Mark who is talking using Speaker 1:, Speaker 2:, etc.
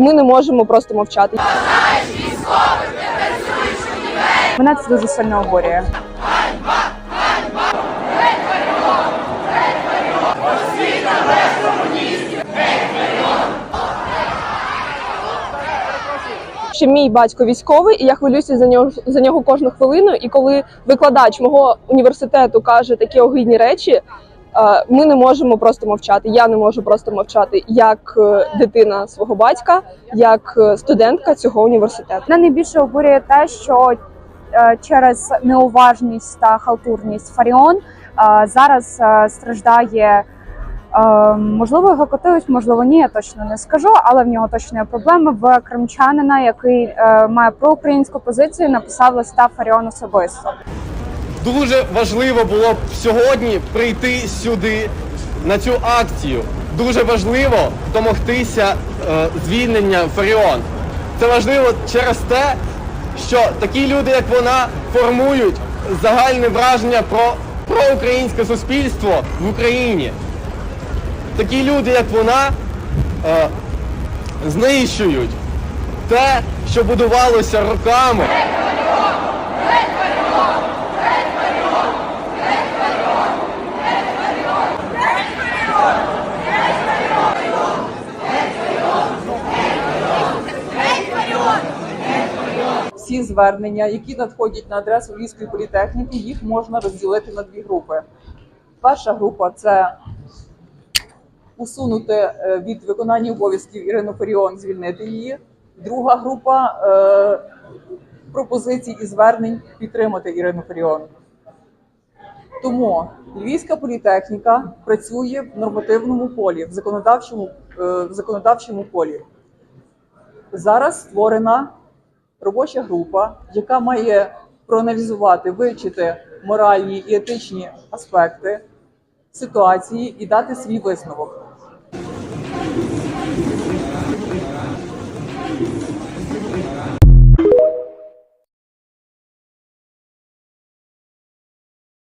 Speaker 1: ми не можемо просто мовчати.
Speaker 2: Мене це дуже сильно обурює.
Speaker 1: Ще мій батько військовий, і я хвилююся за нього за нього кожну хвилину. І коли викладач мого університету каже такі огидні речі, ми не можемо просто мовчати. Я не можу просто мовчати як е, дитина свого батька, як е, студентка цього університету.
Speaker 2: Мене найбільше обурює те, що е, через неуважність та халтурність Фаріон зараз страждає. Можливо, його котились, можливо, ні, я точно не скажу, але в нього точно є проблеми. В кримчанина, який має проукраїнську позицію, написав листа Фаріон особисто.
Speaker 3: Дуже важливо було б сьогодні прийти сюди на цю акцію. Дуже важливо домогтися е, звільнення Фаріон. Це важливо через те, що такі люди, як вона, формують загальне враження про, про українське суспільство в Україні. Такі люди, як вона, е, знищують те, що будувалося роками.
Speaker 4: Всі звернення, які надходять на адресу Львівської політехніки, їх можна розділити на дві групи. Перша група це усунути е, від виконання обов'язків Ірину Фаріон, звільнити її. Друга група е, пропозицій і звернень підтримати Ірину Фаріон. Тому Львівська політехніка працює в нормативному полі, в законодавчому, е, в законодавчому полі. Зараз створена робоча група, яка має проаналізувати, вивчити моральні і етичні аспекти ситуації і дати свій висновок.